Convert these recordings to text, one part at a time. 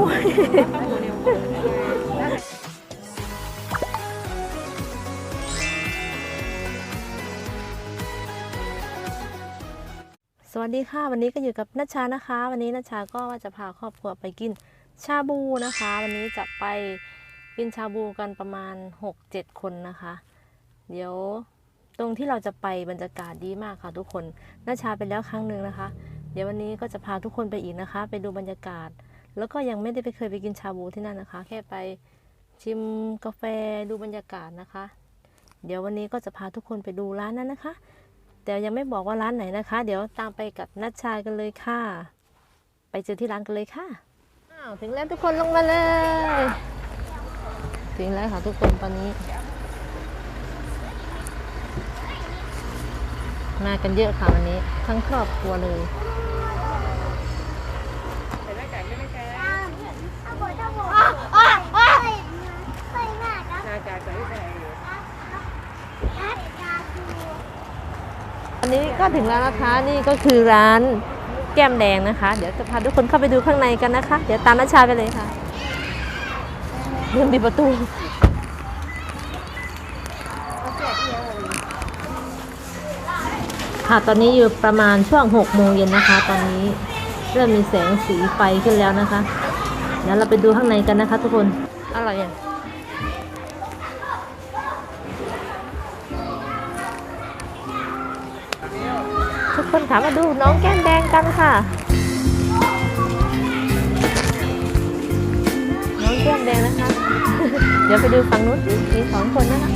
สวัสดีค่ะ วันนี้ก็อยู่กับนัชชานะคะ วันนี้นัชชาก็ว่าจะพาครอบครัวไปกินชาบูนะคะ วันนี้จะไปกินชาบูกันประมาณ 6-7 คนนะคะ เดี๋ยวตรงที่เราจะไปบรรยากาศดีมากค่ะทุกคนนัชชาไปแล้วครั้งหนึ่งนะคะ เดี๋ยววันนี้ก็จะพาทุกคนไปอีกนะคะ ไปดูบรรยากาศ แล้วก็ยังไม่ได้ไปเคยไปกินชาบูที่นั่นนะคะ แค่ไปชิมกาแฟดูบรรยากาศนะคะ เดี๋ยววันนี้ก็จะพาทุกคนไปดูร้านนั้นนะคะ แต่ยังไม่บอกว่าร้านไหนนะคะ เดี๋ยวตามไปกับนัชชากันเลยค่ะ ไปเจอที่ร้านกันเลยค่ะอ้าวถึงแล้วทุกคนลงมาเลย ถึงแล้วค่ะทุกคนตอนนี้ มากันเยอะค่ะวันนี้ ทั้งครอบครัวเลย ใส่หน้ากากได้ไหมคะ เอาหมดเอาหมดอ๋ออ๋อเคยมากนะ หน้ากากใส่ใส่ ทัดยาคู อั นี้ก็ถึงแล้วนะคะนี่ก็คือร้านแก้มแดงนะคะ เดี๋ยวจะพาทุกคนเข้าไปดูข้างในกันนะคะ เดี๋ยวตามนัชชาไปเลยค่ะเริ่มปิดประตูค่ะตอนนี้อยู่ประมาณช่วง6โมงเย็นนะคะ ตอนนี้เริ่มมีแสงสีไฟขึ้นแล้วนะคะ เดี๋ยวเราไปดูข้างในกันนะคะ ทุกคนอร่อยอะ ทุกคนค่ะมาดูน้องแก้มแดงกันค่ะ น้องแก้มแดงนะคะ เดี๋ยวไปดูฝั่งนู้นมีสองคนนะคะ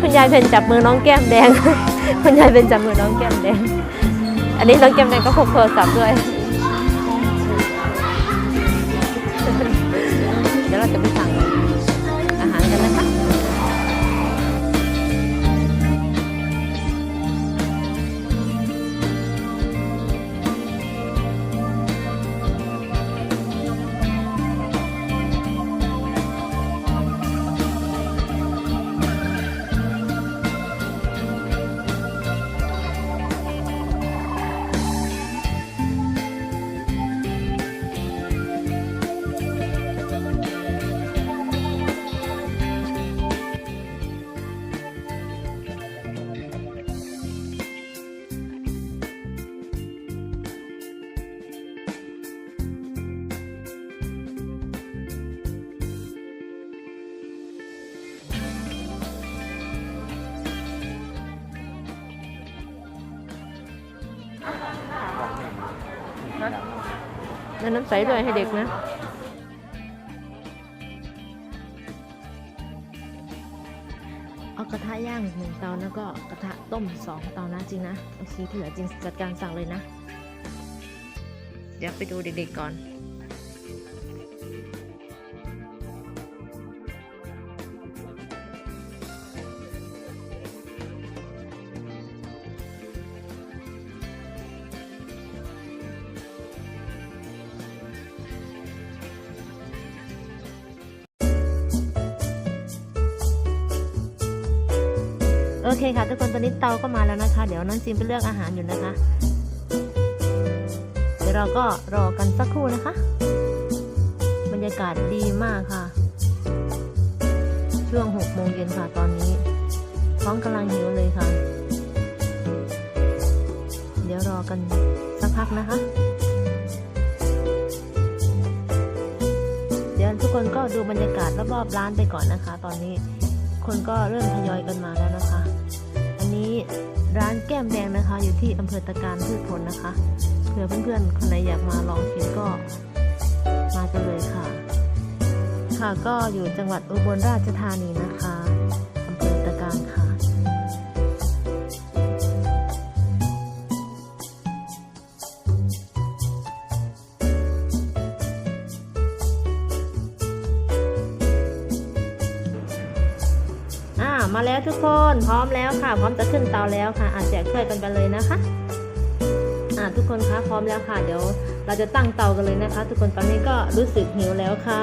คุณยายเป็นจับมือน้องแก้มแดง คุณยายเป็นจับมือน้องแก้มแดง อันนี้น้องแก้มแดงก็พกโทรศัพท์ด้วย แล้วน้ำใสด้วยให้เด็กนะเอากระทะย่างหนึ่งเตาแล้วก็กระทะต้มสองเตานะจริงนะโอเคที่เหลือจริงจัดการสั่งเลยนะ เดี๋ยวไปดูเด็กๆก่อน เคค่ะทุกคนตอนนี้เตาก็มาแล้วนะคะ เดี๋ยวน้องจีนไปเลือกอาหารอยู่นะคะ เดี๋ยวเราก็รอกันสักครู่นะคะ บรรยากาศดีมากค่ะ ช่วง6โมงเย็นค่ะตอนนี้ท้องกำลังหิวเลยค่ะ เดี๋ยวรอกันสักพักนะคะ เดี๋ยวทุกคนก็ดูบรรยากาศรอบๆร้านไปก่อนนะคะ ตอนนี้คนก็เริ่มทยอยกันมาแล้วนะคะ ร้านแก้มแดงนะคะ อยู่ที่อำเภอตะการพืชผลนะคะเผื่อเพื่อนๆคนไหนอยากมาลองชิมก็มากันเลยค่ะ ค่ะก็อยู่จังหวัดอุบลราชธานีนะคะ มาแล้วทุกคนพร้อมแล้วค่ะ พร้อมจะขึ้นเตาแล้วค่ะอาแจกถ้วยกันไปเลยนะคะอ่าทุกคนคะพร้อมแล้วค่ะ เดี๋ยวเราจะตั้งเตากันเลยนะคะ ทุกคนตอนนี้ก็รู้สึกหิวแล้วค่ะ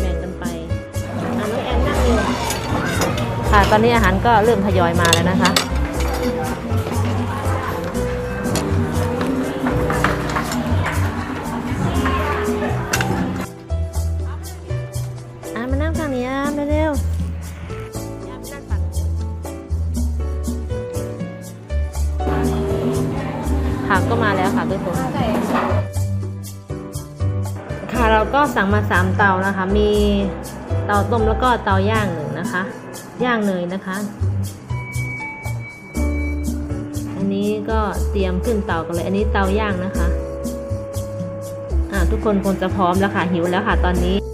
แบ่งกันไปอ่าน้องแอนนั่งอยู่ค่ะตอนนี้อาหารก็เริ่มทยอยมาแล้วนะคะ เตานะคะ มีเตาต้มแล้วก็เตาย่างหนึ่งนะคะ ย่างเนยนะคะ อันนี้ก็เตรียมขึ้นเตากันเลย อันนี้เตาย่างนะคะ อ่าทุกคนคงจะพร้อมแล้วค่ะหิวแล้วค่ะตอนนี้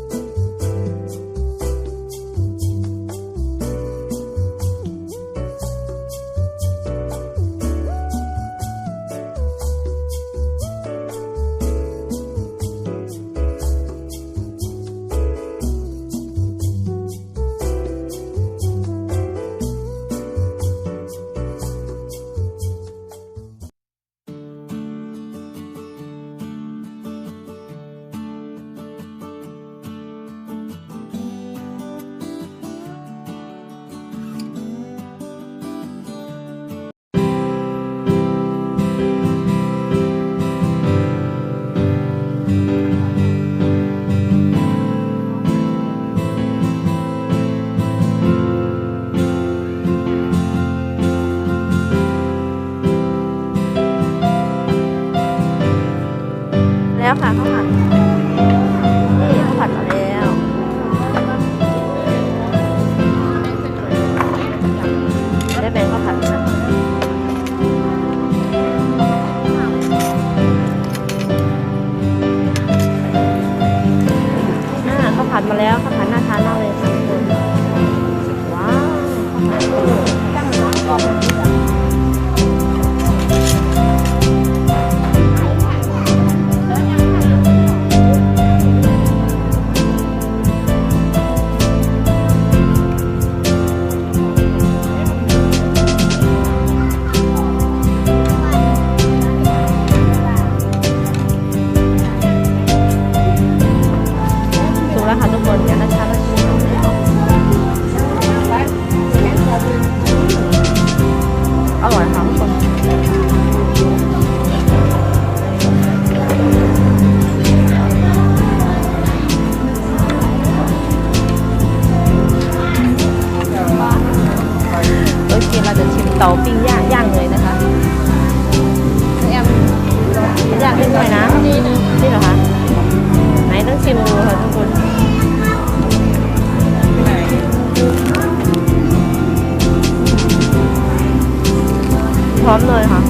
พร้อมเลยค่ะ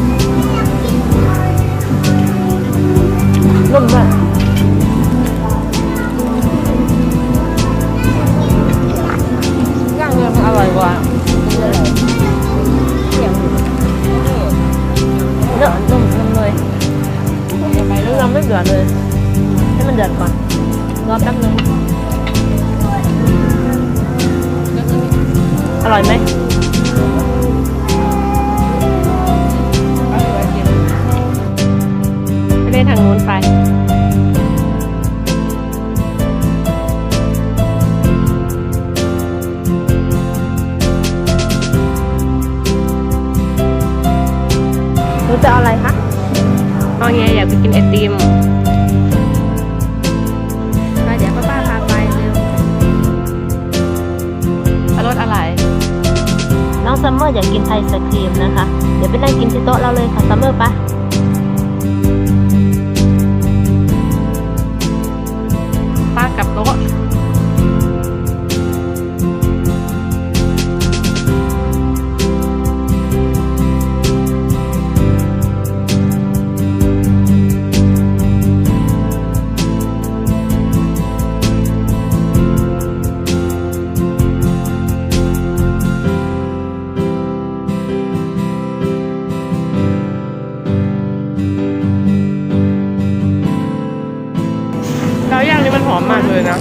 นุ่มด้วยย่างเนื้อมันอร่อยกว่าเนื้อนุ่มนุ่มเลยเนื้อไม่เดือดเลย ให้มันเดือดก่อน รอแป๊บนึงอร่อยไหม เล่นทางนู้นไปหนูจะเอาอะไรคะเอาไงอยากไปกินไอติมไปเดี๋ยวป้าป้าพาไปเร็วรสอะไร น้องซัมเมอร์อยากกินไอศครีมนะคะ เดี๋ยวไปนั่งกินที่โต๊ะเราเลยค่ะซัมเมอร์ปะ อมมากเลยนะ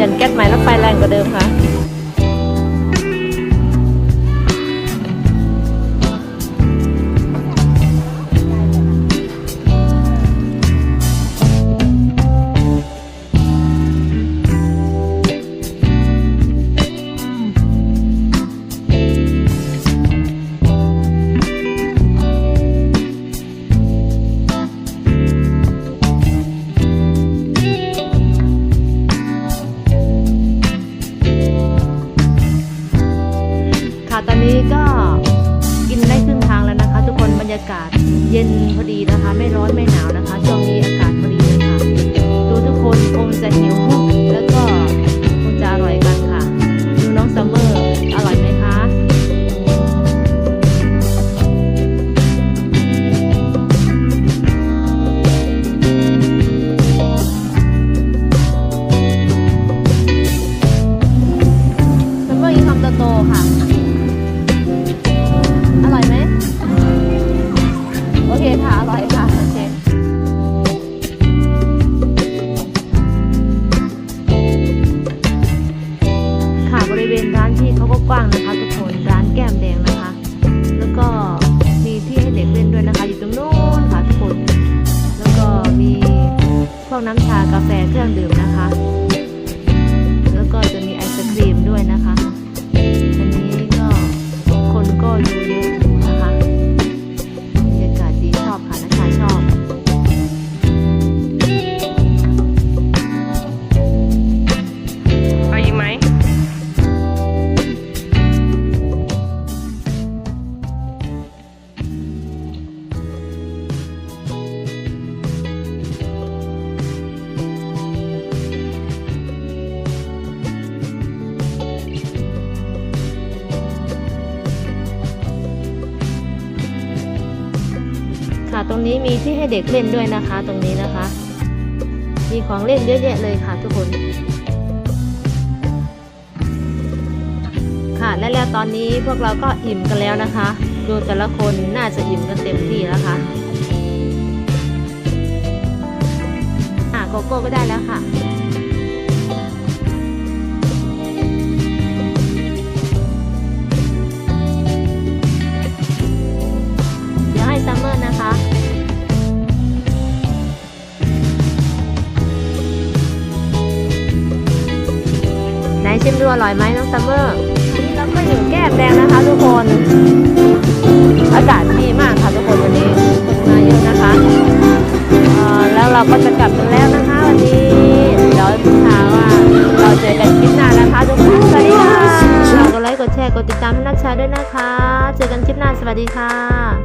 ยันแก๊สใหม่แล้วไฟแรงกว่าเดิมค่ะ นี้ก็กินได้ครึ่งทางแล้วนะคะ ทุกคนบรรยากาศเย็นพอดีนะคะ ไม่ร้อนไม่หนาวนะคะช่วงนี้อากาศพอดีเลยค่ะ ดูทุกคนคงจะหิว วกน้ำชากาแฟเครื่องดื่มนะคะ มีที่ให้เด็กเล่นด้วยนะคะ ตรงนี้นะคะ มีของเล่นเยอะแยะเลยค่ะทุกคน ค่ะและแล้วตอนนี้พวกเราก็อิ่มกันแล้วนะคะ ดูแต่ละคนน่าจะอิ่มกันเต็มที่แล้วค่ะอะโกโก้ก็ได้แล้วค่ะ ดูอร่อยไหมน้องซัมเมอร์แล้วก็อยู่แก้มแดงนะคะ ทุกคน อากาศดีมากค่ะทุกคนวันนี้คนมาเยอะนะคะเอ่อแล้วเราก็จะกลับกันแล้วนะคะวันนี้เดี๋ยวถามว่าเราเจอกันคลิปหน้านะคะทุกคนสวัสดีค่ะกดไลค์กดแชร์กดติดตามให้นักชาด้วยนะคะ เจอกันคลิปหน้าสวัสดีค่ะ